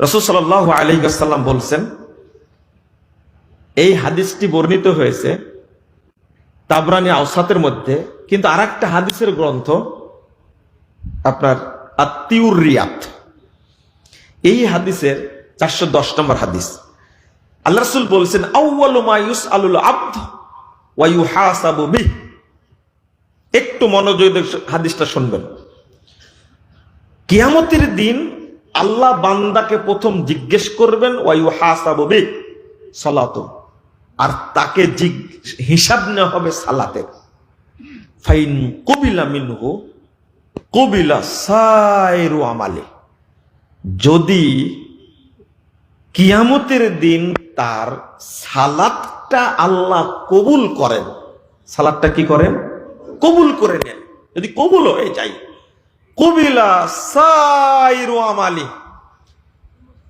রসুল সাল আলী বলছেন, এই হাদিসটি বর্ণিত হয়েছে তাবরানি আওসাতের মধ্যে, কিন্তু আর একটা হাদিসের গ্রন্থ আপনার আত্মিউর রিয়াত এই হাদিসের চারশো দশ নম্বর হাদিস। আল্লাহ রসুল বলছেন আলুল একটু মনোযোগ হাদিসটা শুনবেন। কিয়ামতের দিন আল্লাহ বান্দাকে প্রথম জিজ্ঞেস করবেন ওয়ায়ু হাসাবু সালাত। আর তাকে হিসাব নেওয়া হবে সালাতের ফাইন কবিলা মিনহু, কবিলা সাইরু আমালে। যদি কিয়ামতের দিন তার সালাদটা আল্লাহ কবুল করেন সালাদটা কি করেন? কবুল করে নেন। যদি কবুল হয়ে যায় কবিলা সাইরু আমালি।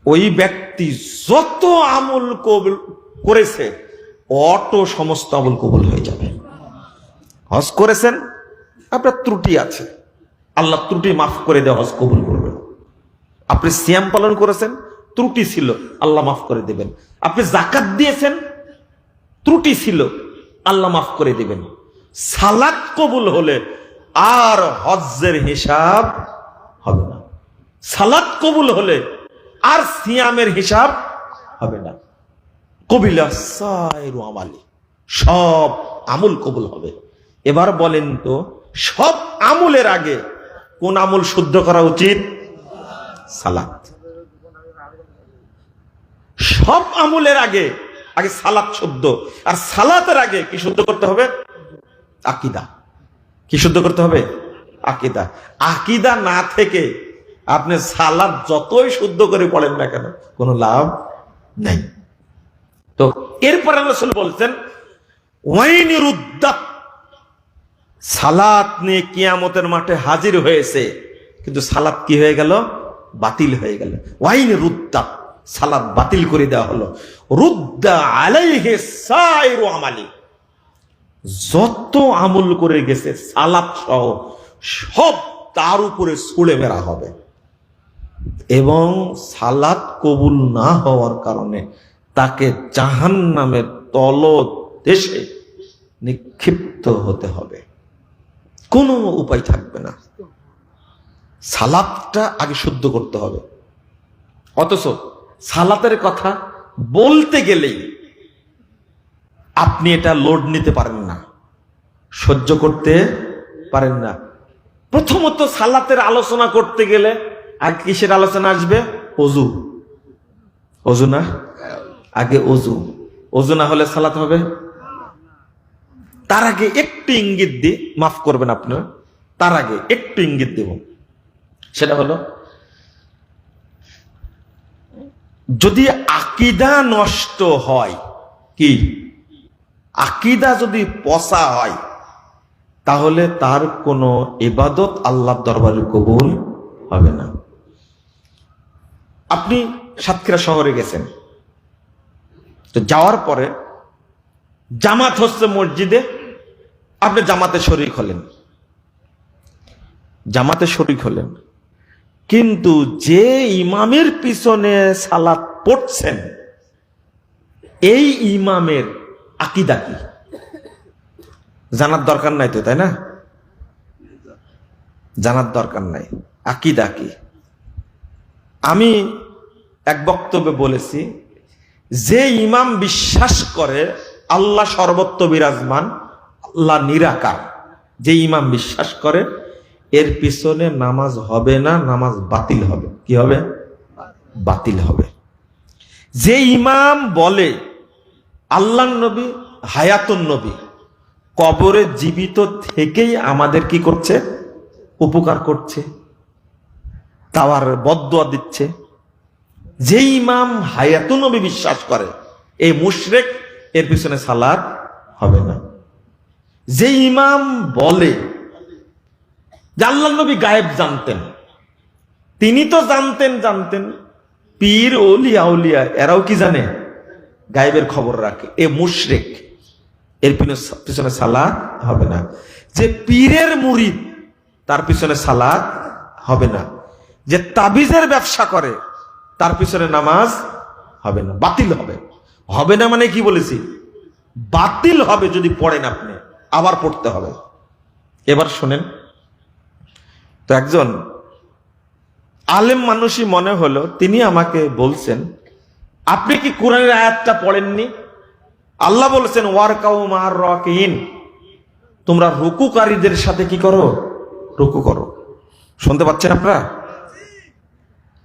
ওই ব্যক্তি যত আমল কবুল করেছে, অটো সমস্ত আমল কবুল হয়ে যাবে। হজ করেছেন, আপনার ত্রুটি আছে। আল্লাহ ত্রুটি মাফ করে দেওয়া হজ কবুল করবেন। আপনি সিয়াম পালন করেছেন, ত্রুটি ছিল, আল্লাহ মাফ করে দেবেন। আপনি জাকাত দিয়েছেন, ত্রুটি ছিল, আল্লাহ মাফ করে দিবেন। সালাত কবুল হলে আর হজ্জের হিসাব হবে না। সালাত কবুল হলে আর সিয়ামের হিসাব হবে না। কবিলা আমালি, সব আমল কবুল হবে। এবার বলেন তো, সব আমলের আগে কোন আমল শুদ্ধ করা উচিত? সালাত সব আমলের আগে আগে সালাত শুদ্ধ। আর সালাতের আগে কি শুদ্ধ করতে হবে? আকিদা। কি শুদ্ধ করতে হবে? আকিদা। আকিদা না থেকে আপনি সালাদ যতই শুদ্ধ করে পড়েন না কেন, কোনো লাভ নেই। তো এরপর রসুল বলছেন সালাত নিয়ে কিয়ামতের মাঠে হাজির হয়েছে, কিন্তু সালাত কি হয়ে গেল? বাতিল হয়ে গেল। ওয়াইন রুদ্দা সালাত বাতিল করে দেওয়া হলো। রুদ্দা আলাইহে সাইরু আমালি। যত আমল করে গেছে, সালাত সহ সব তার উপরে ছুড়ে মেরা হবে। এবং সালাত কবুল না হওয়ার কারণে তাকে জাহান নামের তল দেশে নিক্ষিপ্ত হতে হবে। কোনো উপায় থাকবে না। সালাতটা আগে শুদ্ধ করতে হবে। অথচ সালাতের কথা বলতে গেলেই আপনি এটা লোড নিতে পারেন না। সহ্য করতে পারেন না। প্রথমত সালাতের আলোচনা করতে গেলে আগে কিসের আলোচনা আসবে? অজু অজু না? আগে অজু অজু না হলে সালাত হবে? তার আগে একটু ইঙ্গিত দিই মাফ করবেন আপনারা, তার আগে একটু ইঙ্গিত দেব। সেটা হলো, যদি আকিদা নষ্ট হয়, কি? আকিদা যদি পচা হয়, তাহলে তার কোনো ইবাদত আল্লাহ দরবারে কবুল হবে না। আপনি সাতক্ষীরা শহরে গেছেন। তো যাওয়ার পরে জামাত হচ্ছে মসজিদে, আপনি জামাতে শরিক হলেন। জামাতে শরিক হলেন। কিন্তু যে ইমামের পিছনে সালাত পড়ছেন, এই ইমামের আকিদা কি? জানার দরকার নাই তো, তাই না? জানার দরকার নাই। আকিদা কি? আমি এক বক্তব্যে বলেছি, যে ইমাম বিশ্বাস করে আল্লাহ সর্বত্র বিরাজমান, আল্লাহ নিরাকার। যে ইমাম বিশ্বাস করে, এর পিছনে নামাজ হবে না, নামাজ বাতিল হবে। কি হবে? বাতিল হবে। যে ইমাম বলে আল্লাহ নবী, হায়াতুন নবী। কবরে জীবিত থেকেই আমাদের কি করছে? উপকার করছে। তাওয়ার বদুয়া দিচ্ছে। যে ইমাম হায়াতুন নবী বিশ্বাস করে, এই মুশরেক এর পিছনে সালাদ হবে না। যে ইমাম বলে যে আল্লাহ নবী গায়েব জানতেন, তিনি তো জানতেন জানতেন, পীর ওলিয়া উলিয়া এরাও কি জানে? গায়েবের খবর রাখে। এ মুশরেক, এর পিছনে- সালাদ হবে না। যে পীরের মুরিদ, তার পিছনে সালাদ হবে না। যে তাবিজের ব্যবসা করে, তার পিছনে নামাজ হবে না। বাতিল হবে। হবে না মানে কি বলেছি? বাতিল হবে যদি পড়েন আপনি, আবার পড়তে হবে। এবার শোনেন। তো একজন আলেম মানুষই মনে হলো, তিনি আমাকে বলছেন আপনি কি কোরআনের আয়াতটা পড়েননি? আল্লাহ বলেছেন ওয়ারকাউ মার রকিন তোমরা রুকুকারীদের সাথে কি করো? রুকু করো। শুনতে পাচ্ছেন আপনারা?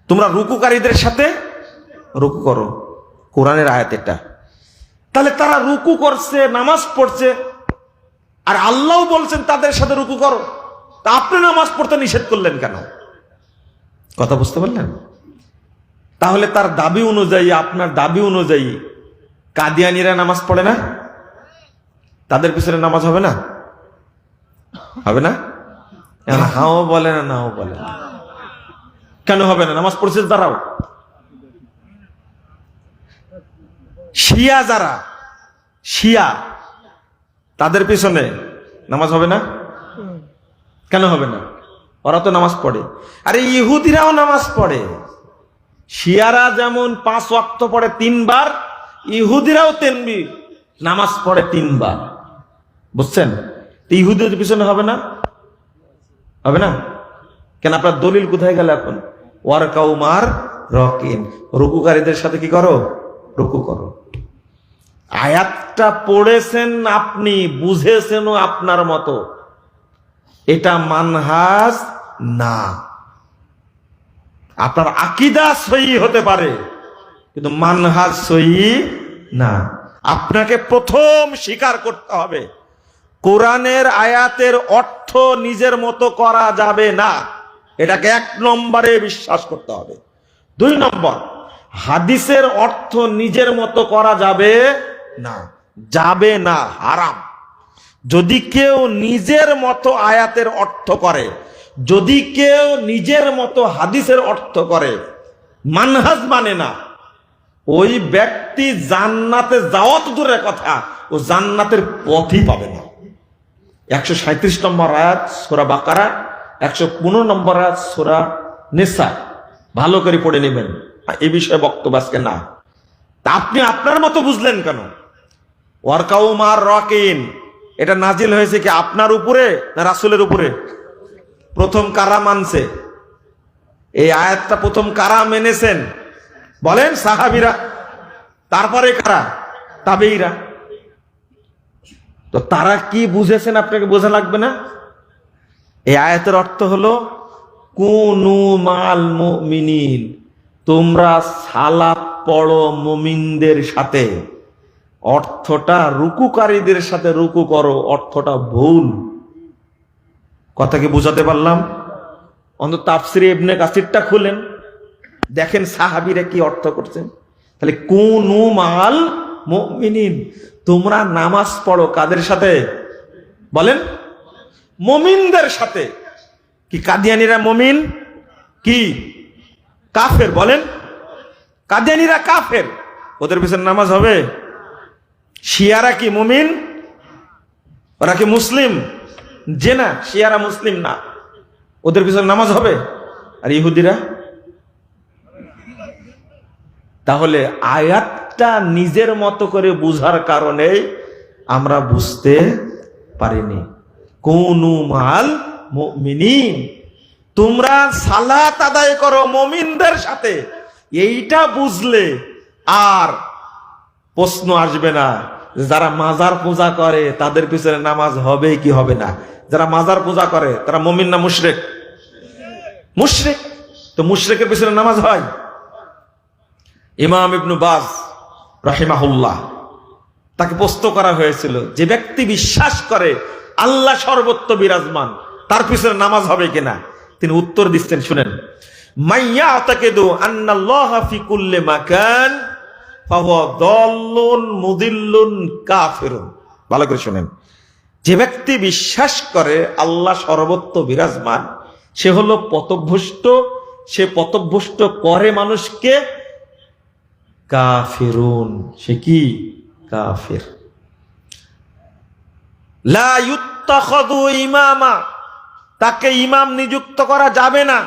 তোমরা রুকুকারীদের সাথে রুকু করো। কোরআনের আয়াত এটা। তাহলে তারা রুকু করছে, নামাজ পড়ছে, আর আল্লাহ বলছেন, তাদের সাথে রুকু করো। তা আপনি নামাজ পড়তে নিষেধ করলেন কেন? কথা বুঝতে পারলেন? তাহলে তার দাবি অনুযায়ী, আপনার দাবি অনুযায়ী কাদিয়ানিরা নামাজ পড়ে না? তাদের পিছনে নামাজ হবে না? হবে না? হাও বলে না নাও বলে না। কেন হবে না? নামাজ পড়ছে তারাও। শিয়া যারা, শিয়া, তাদের পিছনে নামাজ হবে না? কেন হবে না? ওরা তো নামাজ পড়ে। আরে, ইহুদিরাও নামাজ পড়ে। শিয়ারা যেমন পাঁচ ওয়াক্ত পড়ে তিনবার, ইহুদিরাও তেমনি নামাজ পড়ে তিনবার। বুঝছেন? তো ইহুদিদের পিছনে হবে না? হবে না? কেন আপনার দলিল কোথায় গেল এখন? ওয়ার কাউমার রকিন রুকুকারীদের সাথে কি করো? রুকু করো। আয়াতটা পড়েছেন আপনি, বুঝেছেনও আপনার মতো। এটা মানহাজ না। আপনার আকিদা সহি হতে পারে, কিন্তু মানহাজ সহি না। আপনাকে প্রথম স্বীকার করতে হবে, কোরআনের আয়াতের অর্থ নিজের মতো করা যাবে না। এটাকে এক নম্বরে বিশ্বাস করতে হবে। দুই নম্বর, হাদিসের অর্থ নিজের মতো করা যাবে না। যাবে না, হারাম। যদি কেউ নিজের মতো আয়াতের অর্থ করে যদি কেউ নিজের মতো হাদিসের অর্থ করে, মানহাজ মানে না। ওই ব্যক্তি জান্নাতে যাওয়া তো কথা, ও জান্নাতের পথই পাবে না। একশো সাঁত্রিশ নম্বর আয়াত, সোরা বাকারা, একশো পনেরো নম্বর আয়াত, সোরা নেশা ভালো করে পড়ে নেবেন। এ বিষয়ে বক্তব্য আজকে না। তা আপনি আপনার মতো বুঝলেন কেন? ওয়ার্কাউমার রকিন। এটা নাজিল হয়েছে কি আপনার উপরে না রাসুলের উপরে? প্রথম কারা মানছে? এই আয়াতটা প্রথম কারা মেনেছেন? বলেন সাহাবিরা। তারপরে কারা? তাবেইরা তো তারা কি বুঝেছেন আপনাকে বোঝা লাগবে না? এই আয়াতের অর্থ হলো, কুনু মাল মুমিনিন, তোমরা সালাত পড়ো মুমিনদের সাথে। অর্থটা রুকুকারীদের সাথে রুকু করো, অর্থটা ভুল। কথা কি বুঝাতে পারলাম? অন্তত তাফসিরে ইবনে কাসিরটা খুলেন। দেখেন সাহাবিরা কি অর্থ করছেন। তাহলে কুনু মাল মুমিনিন, তোমরা নামাজ পড়ো কাদের সাথে? বলেন, মমিনদের সাথে। কি কাদিয়ানিরা মমিন? কি? কাফের, বলেন। কাদিয়ানিরা কাফের। ওদের পিছনে নামাজ হবে। শিয়ারা কি মমিন? ওরা কি মুসলিম? যে না, শিয়ারা মুসলিম না। ওদের পিছনে নামাজ হবে? আর ইহুদিরা? তাহলে আয়াতটা নিজের মতো করে বুঝার কারণে আমরা বুঝতে পারিনি। কোনু মাল মুমিনিন। তোমরা সালাত আদায় করো মমিনদের সাথে। এইটা বুঝলে আর প্রশ্ন আসবে না। যারা মাজার পূজা করে, তাদের পিছনে নামাজ হবে কি হবে না? যারা মাজার পূজা করে, তারা মমিন না মুশরেক? মুশরেক? তো মুশরেকের পিছনে নামাজ হয়। ইমাম ইবনু বাজ রাহিমাহুল্লাহ তাকে প্রস্ত করা হয়েছিল, যে ব্যক্তি বিশ্বাস করে আল্লাহ সর্বত্র বিরাজমান, তার পিছনে নামাজ হবে কিনা? তিনি উত্তর দিচ্ছেন, শুনেন। মাইয়া আতাকেদু আন্নাল্লাহ ফি কুল্লি মাকান ভালো করে শুনেন। যে ব্যক্তি বিশ্বাস করে আল্লাহ সর্বত্র বিরাজমান, সে হলো পথভ্রষ্ট, সে পথভ্রষ্ট করে মানুষকে কাফিরুন। সে কি? কাফির। ইমামা। তাকে ইমাম নিযুক্ত করা যাবে না।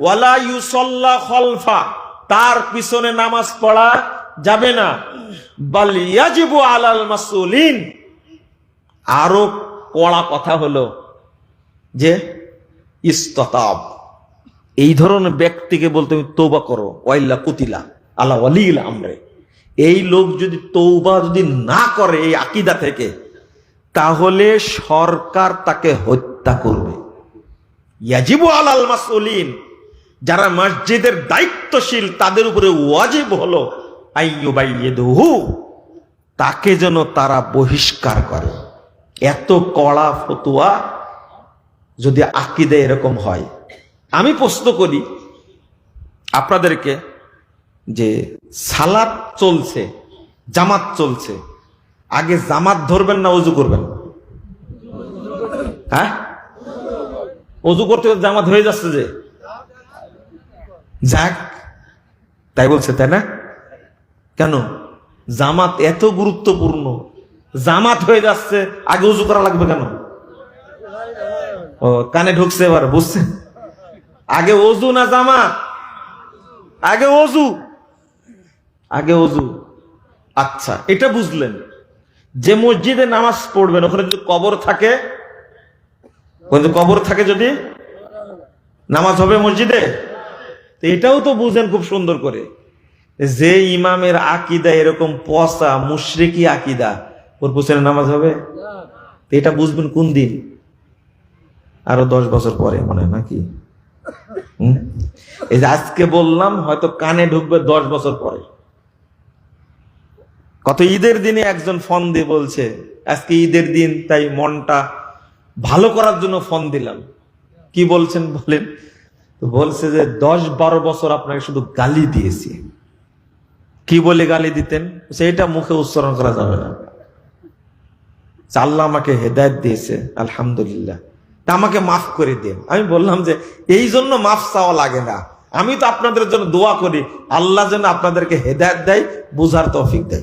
ওয়ালা ইউসাল্লা খলফা। তার পিছনে নামাজ পড়া যাবে না। বাল ইয়াজিবু আলাল মাসুলিন আরও কড়া কথা হলো যে, ইস্ততাব। এই ধরনের ব্যক্তিকে বলতে তুমি তৌবা করো, ওয়াইল্লা কুতিলা আল্লাহ ওয়ালিল আমরে। এই লোক যদি তৌবা যদি না করে এই আকিদা থেকে, তাহলে সরকার তাকে হত্যা করবে। ইয়াজিবু আলাল মাসউলিন, যারা মসজিদের দায়িত্বশীল, তাদের উপরে ওয়াজিব হলো আইয়ুবাইয়িদুহু, তাকে যেন তারা বহিষ্কার করে। এত কড়া ফতুয়া যদি আকিদে এরকম হয়। আমি প্রশ্ন করি আপনাদেরকে যে সালাত চলছে, জামাত চলছে, আগে জামাত ধরবেন না অজু করবেন? হ্যাঁ? অজু করতে জামাত হয়ে যাচ্ছে যে। যাক, তাই বলছে, তাই না? কেন? জামাত এত গুরুত্বপূর্ণ। জামাত হয়ে যাচ্ছে, আগে উজু করা লাগবে কেন? ও, কানে ঢুকছে এবার বুঝছেন আগে অজু না জামাত? আগে অজু আগে অজু আচ্ছা এটা বুঝলেন। যে মসজিদে নামাজ পড়বেন, ওখানে যদি কবর থাকে, ওখানে কবর থাকে যদি, নামাজ হবে মসজিদে? এটাও তো বুঝেন খুব সুন্দর করে। যে ইমামের আকিদা এরকম পসা মুশরিকি আকিদা, ওর পিছনে নামাজ হবে? এটা বুঝবেন কোন দিন? আরও দশ বছর পরে, মনে নাকি? এই যে আজকে বললাম, হয়তো কানে ঢুকবে দশ বছর পরে। কত ঈদের দিনে একজন ফোন দিয়ে বলছে, আজকে ঈদের দিন, তাই মনটা ভালো করার জন্য ফোন দিলাম। কি বলছেন বলেন? বলছে যে দশ বারো বছর আপনাকে শুধু গালি দিয়েছি। কি বলে গালি দিতেন? সেইটা মুখে উচ্চারণ করা যাবে না। যে আল্লাহ আমাকে হেদায়ত দিয়েছে, আলহামদুলিল্লাহ। তা আমাকে মাফ করে দিন। আমি বললাম যে, এই জন্য মাফ চাওয়া লাগে না। আমি তো আপনাদের জন্য দোয়া করি। আল্লাহ যেন আপনাদেরকে হেদায়ত দেয়, বুঝার তফিক দেয়।